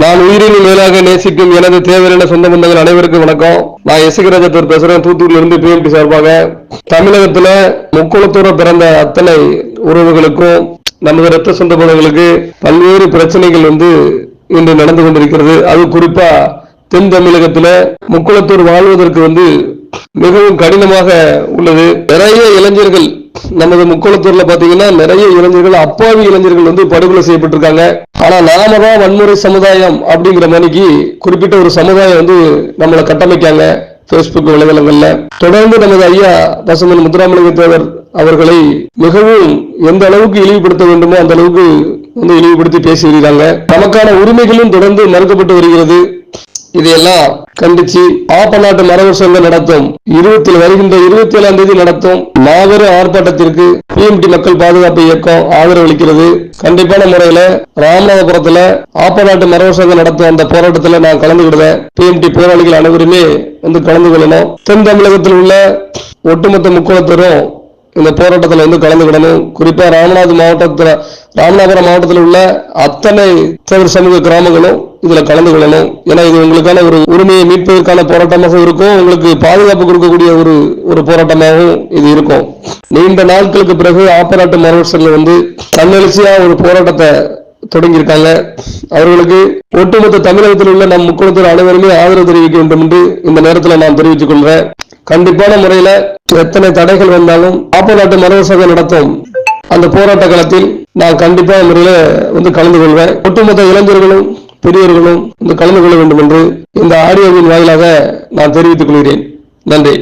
நான் உயிரினும் மேலாக நேசிக்கும் எனது தேவையான சொந்த பந்தங்கள் அனைவருக்கும் வணக்கம். நான் எசகராஜத்தூர் பேசுறேன். தூத்துக்குடியில இருந்து பிஎம்டி சார்பாக. தமிழகத்துல முக்குளத்தூர பிறந்த அத்தனை உறவுகளுக்கும் நமது ரத்த சொந்த பந்தங்களுக்கு பல்வேறு பிரச்சனைகள் வந்து இன்று நடந்து கொண்டிருக்கிறது. அது குறிப்பா தென் தமிழகத்துல முக்குளத்தூர் வாழ்வதற்கு வந்து மிகவும் கடினமாக உள்ளது. நிறைய இளைஞர்கள் நமது முக்குளத்தூர்ல பாத்தீங்கன்னா நிறைய இளைஞர்கள் அப்பாவி இளைஞர்கள் வந்து படுகொலை செய்யப்பட்டிருக்காங்க. ஆனா நாம தான் வன்முறை சமுதாயம் அப்படிங்கிற மணிக்கு குறிப்பிட்ட ஒரு சமுதாயம் வந்து நம்மளை கட்டமைக்காங்க பேஸ்புக் வலைதளங்கள்ல. தொடர்ந்து நமது ஐயா பசுமன் முத்துராமலிங்க தேவர் அவர்களை மிகவும் எந்த அளவுக்கு இழிவுபடுத்த வேண்டுமோ அந்த அளவுக்கு வந்து இழிவுபடுத்தி பேசி வருகிறாங்க நமக்கான உரிமைகளும் தொடர்ந்து மறுக்கப்பட்டு வருகிறது. இதையெல்லாம் கண்டிச்சு ஆப்பநாட்டு மரபு சங்கம் நடத்தும். இருபத்தி வருகின்ற இருபத்தி ஏழாம் தேதி நடத்தும். மாபெரும் ஆர்ப்பாட்டத்திற்கு பிஎம்டி மக்கள் பாதுகாப்பு இயக்கம் ஆதரவு அளிக்கிறது. கண்டிப்பான முறையில ராமநாதபுரத்துல ஆப்பநாட்டு மரபு சங்கம் நடத்தும் அந்த போராட்டத்துல நான் கலந்துக்கிடுவேன் பிஎம்டி போராளிகள் அனைவருமே வந்து கலந்து கொள்ளணும். தென் தமிழகத்தில் உள்ள ஒட்டுமொத்த முக்கோணத்தரும் இந்த போராட்டத்தில் வந்து கலந்துக்கிடணும். குறிப்பாக ராமநாத மாவட்டத்தில் ராமநாதபுரம் மாவட்டத்தில் உள்ள அத்தனை தமிழ் சமூக கிராமங்களும் இதில் கலந்துகொள்ளணும் ஏன்னா இது உங்களுக்கான ஒரு உரிமையை மீட்பதற்கான போராட்டமாக இருக்கும். உங்களுக்கு பாதுகாப்பு கொடுக்கக்கூடிய ஒரு ஒரு போராட்டமாகவும் இது இருக்கும். நீண்ட நாட்களுக்கு பிறகு ஆப்பராட்டு மரவசங்கள் வந்து தன்னெழுச்சியாக ஒரு போராட்டத்தை தொடங்கியிருக்காங்க. அவர்களுக்கு ஒட்டுமொத்த தமிழகத்தில் உள்ள நம் முக்குளத்தூர் அனைவருமே ஆதரவு தெரிவிக்க வேண்டும் என்று இந்த நேரத்தில் நான் தெரிவித்துக் கொள்கிறேன். கண்டிப்பான முறையில எத்தனை தடைகள் வந்தாலும் ஆப்ப நாட்டு மரபு சங்கம் நடத்தும் அந்த போராட்ட காலத்தில் நான் கண்டிப்பான முறையில வந்து கலந்து கொள்வேன். ஒட்டுமொத்த இளைஞர்களும் பெரியவர்களும் வந்து கலந்து கொள்ள வேண்டும் என்று இந்த ஆடியோவின் வாயிலாக நான் தெரிவித்துக் கொள்கிறேன். நன்றி.